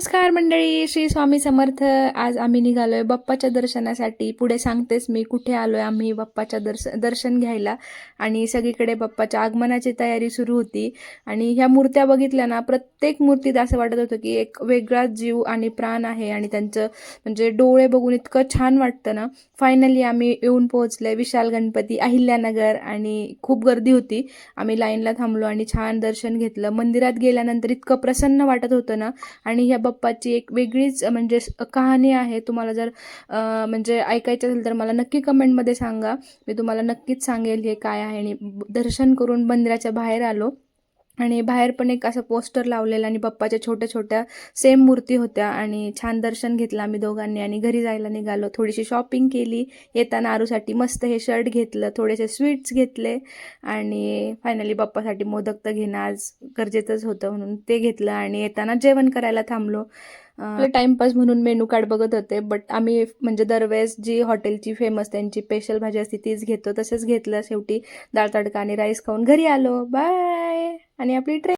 नमस्कार मंडळी श्री स्वामी समर्थ. आज आम्ही निघालोय बाप्पाच्या दर्शनासाठी. पुढे सांगतेच मी कुठे आलोय आम्ही बाप्पाच्या दर्श दर्शन घ्यायला. आणि सगळीकडे बाप्पाच्या आगमनाची तयारी सुरू होती. आणि ह्या मूर्त्या बघितल्या ना प्रत्येक मूर्तीत असं वाटत होतं की एक वेगळाच जीव आणि प्राण आहे आणि त्यांचं म्हणजे डोळे बघून इतकं छान वाटतं ना. फायनली आम्ही येऊन पोहोचलोय विशाल गणपती अहिल्यानगर आणि खूप गर्दी होती. आम्ही लाईनला थांबलो आणि छान दर्शन घेतलं. मंदिरात गेल्यानंतर इतकं प्रसन्न वाटत होतं ना. आणि ह्या बाप्पाची एक वेगळीच म्हणजे कहाणी आहे. तुम्हाला जर म्हणजे ऐकायचं असेल तर मला नक्की कमेंटमध्ये सांगा. मी तुम्हाला नक्कीच सांगेल हे काय आहे आणि दर्शन करून मंदिराच्या बाहेर आलो. आणि बाहेर पण एक असं पोस्टर लावलेलं आणि बाप्पाच्या छोट्या छोट्या सेम मूर्ती होत्या आणि छान दर्शन घेतलं आम्ही दोघांनी आणि घरी जायला निघालो. थोडीशी शॉपिंग केली. येताना आरूसाठी मस्त हे शर्ट घेतलं थोडेसे स्वीट्स घेतले आणि फायनली बाप्पासाठी मोदक तर घेणं आज गरजेचंच होतं म्हणून ते घेतलं आणि येताना जेवण करायला थांबलो. टाइमपास म्हणून मेनू कार्ड बघत होते बट आम्ही म्हणजे दरवेळेस जी हॉटेलची फेमस त्यांची स्पेशल भाजी असते तीच घेतो तसेच घेतलं. शेवटी डाळ तडका आणि राईस खाऊन घरी आलो. बाय आणि आपली ट्रेन